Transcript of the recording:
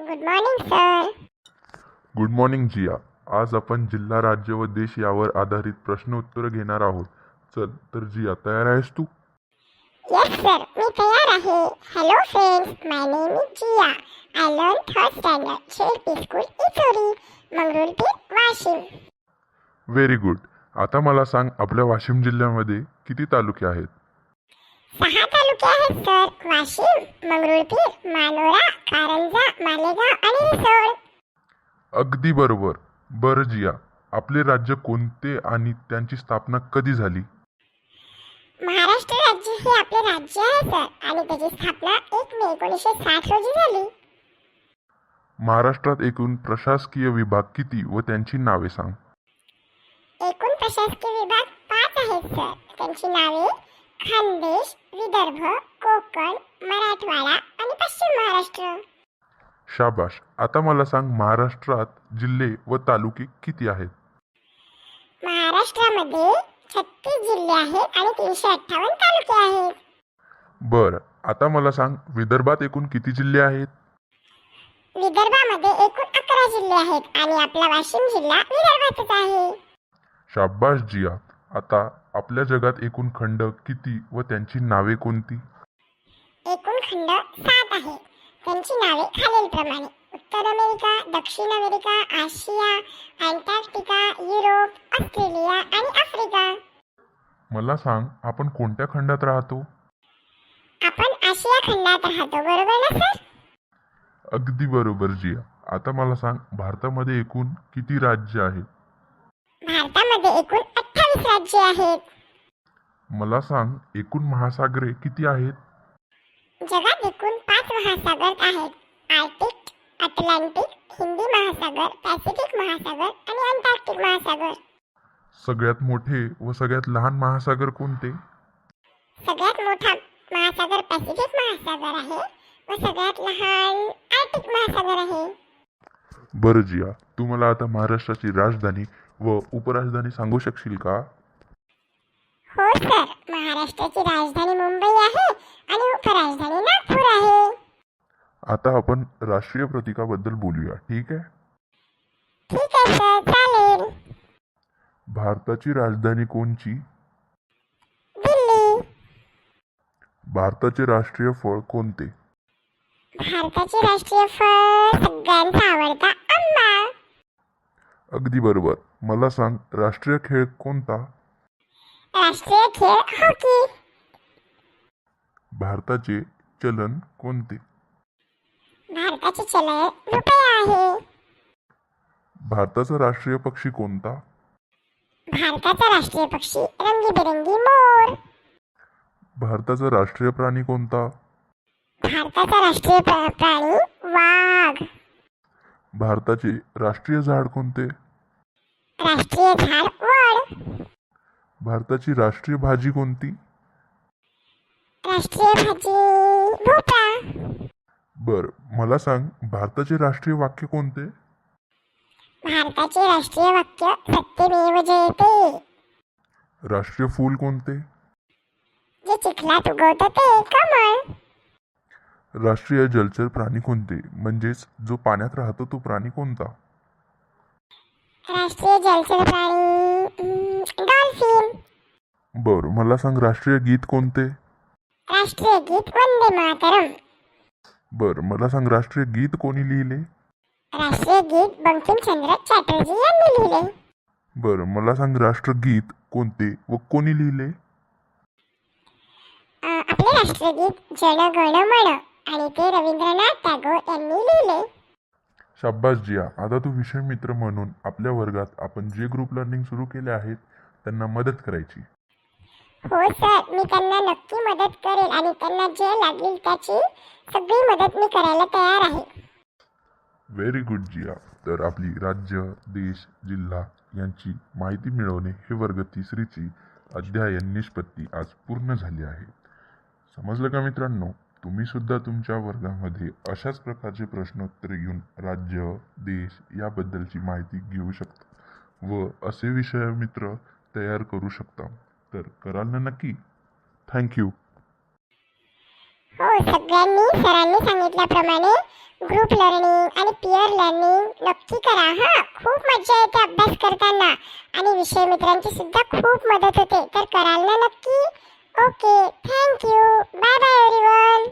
Good morning sir good morning Jiya आज आपण जिल्हा राज्य व देश यावर आधारित प्रश्न उत्तर घेणार आहोत. चल तर जिया तयार आहेस तू? येस सर मी तयार आहे. Hello friends my name is Jiya I learn third standard school Ichori Mangrulpir Washim very good आता मला सांग आपल्या वाशिम जिल्ह्यामध्ये किती तालुके आहेत? सहा तालुके आहेत सर वाशिम मंगरुळपीर मानोरा रिसोड अगदी बरोबर. बरं जिया आपले राज्य कोणते आणि त्यांची स्थापना कधी झाली? महाराष्ट्र राज्य हे आपले राज्य आहे सर. आणि त्याची स्थापना एक मे एकोणीसशे साठ रोजी झाली. महाराष्ट्रात एकूण प्रशासकीय विभाग किती व त्यांची नावे सांग. एकूण प्रशासकीय विभाग पाच आहेत सर. त्यांची नावे खानदेश विदर्भ कोकण मराठवाडा आणि पश्चिम महाराष्ट्र. शाबाश. आता मला सांग महाराष्ट्रात जिल्हे व तालुके किती आहेत? महाराष्ट्रामध्ये छत्तीस जिल्हे आहेत आणि तीनशे अठ्ठावन्न तालुके आहेत. बरं. आता मला सांग विदर्भात एकूण किती जिल्हे आहेत? विदर्भामध्ये एकूण अकरा जिल्हे आहेत आणि आपला वाशिम जिल्हा विदर्भातच आहे. शाबाश जिया. आता आपल्या जगात एकूण खंड किती व त्यांची नावे कोणती? एकूण खंड सात आहेत त्यांची नावे खालीलप्रमाणे. उत्तर अमेरिका दक्षिण America Asia Antarctica Europe Australia आणि आफ्रिका. मला सांग आपण कोणत्या खंडात राहतो? आपण आशिया खंडात राहतो बरोबर ना सर? अगदी बरोबर जिया. आता मला सांग भारतामध्ये एकूण किती राज्य आहेत? भारतामध्ये एकूण अठ्ठावीस राज्ये आहेत. मला सांग एकूण महासागरे किती आहेत? जगात एकूण पाच महासागर आहेत. आर्टिक अटलांटिक हिंदी महासागर पॅसिफिक महासागर आणि अंटार्क्टिक महासागर. सगळ्यात मोठे व सगळ्यात लहान महासागर कोणते? सगळ्यात मोठा महासागर पॅसिफिक महासागर आहे व सगळ्यात लहान आर्टिक महासागर आहे. बरं जिया तू मला आता महाराष्ट्राची राजधानी व उपराजधानी सांगू शकशील का? हो सर. महाराष्ट्राची राजधानी मुंबई आहे आणि उपराजधानी नागपूर आहे. आता आपण राष्ट्रीय प्रतीकाबद्दल बोलूया ठीक आहे? ठीक आहे सर चालेल. भारताची राजधानी कोणची? दिल्ली. भारताचे राष्ट्रीय फळ कोणते? भारताचे राष्ट्रीय फळ सगळ्यांचा आवडता आंबा. अगदी बरोबर. मला सांग राष्ट्रीय खेळ कोणता? राष्ट्रीय खेळ हॉकी. भारताचे चलन कोणते? भारताचे चलन रुपया आहे. भारताचा राष्ट्रीय पक्षी कोणता? भारताचा राष्ट्रीय पक्षी रंगीबेरंगी मोर. भारताचा राष्ट्रीय प्राणी कोणता? भारताचा राष्ट्रीय प्रा- प्राणी वाघ. भारताचे राष्ट्रीय झाड कोणते? राष्ट्रीय झाड वड. भारताची राष्ट्रीय भाजी कोणती? राष्ट्रीय भाजी भोपळा. बर मला सांग भारताचे राष्ट्रीय वाक्य कोणते? भारताचे राष्ट्रीय वाक्य सत्यमेव जयते. राष्ट्रीय फूल कोणते? जे चिखलात उगवतं ते कमळ. राष्ट्रीय जलचर प्राणी कोणते? म्हणजेच जो पाण्यात राहतो तो प्राणी कोणता? राष्ट्रीय जलचर प्राणी डॉल्फिन बर मला सांग राष्ट्रीय गीत कोणते? राष्ट्रीय गीत वंदे मातरम. बर मला सांग राष्ट्रीय गीत कोणी लिहिले? राष्ट्रीय गीत बंकिमचंद्र चॅटर्जी यांनी लिहिले. बर मला सांग राष्ट्रगीत कोणते व कोणी लिहिले? अं, आपले राष्ट्रीय गीत जन गण मन आणि ते रवींद्रनाथ टागोर यांनी लिहिले. शाब्बास जिया आता तू विषय मित्र म्हणून आपल्या वर्गात आपण जे ग्रुप लर्निंग सुरू केले आहेत त्यांना मदत करायची. हो सर मी त्यांना नक्की मदत करेल आणि त्यांना जे लागेल त्याची सगळी मदत मी करायला तयार आहे. Very good Jiya. तर आपली राज्य देश जिल्हा यांची माहिती मिळवणे हे वर्ग तिसरीची अध्ययन निष्पत्ती आज पूर्ण झाली आहे. समजलं का मित्रांनो? तुम्ही सुद्धा तुमच्या वर्गामध्ये अशाच प्रकारचे प्रश्नोत्तरे घेऊन राज्य देश याबद्दलची माहिती घेऊ शकता. व असे विषय मित्र तयार करू शकता. तर कराल ना नक्की? थँक्यू हो सगळ्यांनी सरांनी सांगितल्याप्रमाणे ग्रुप लर्निंग आणि पियर लर्निंग नक्की करा हा. खूप मजा येते अभ्यास करताना. आणि विषय मित्रांची सुद्धा खूप मदत होते. तर कराल ना नक्की? Okay thank you bye bye everyone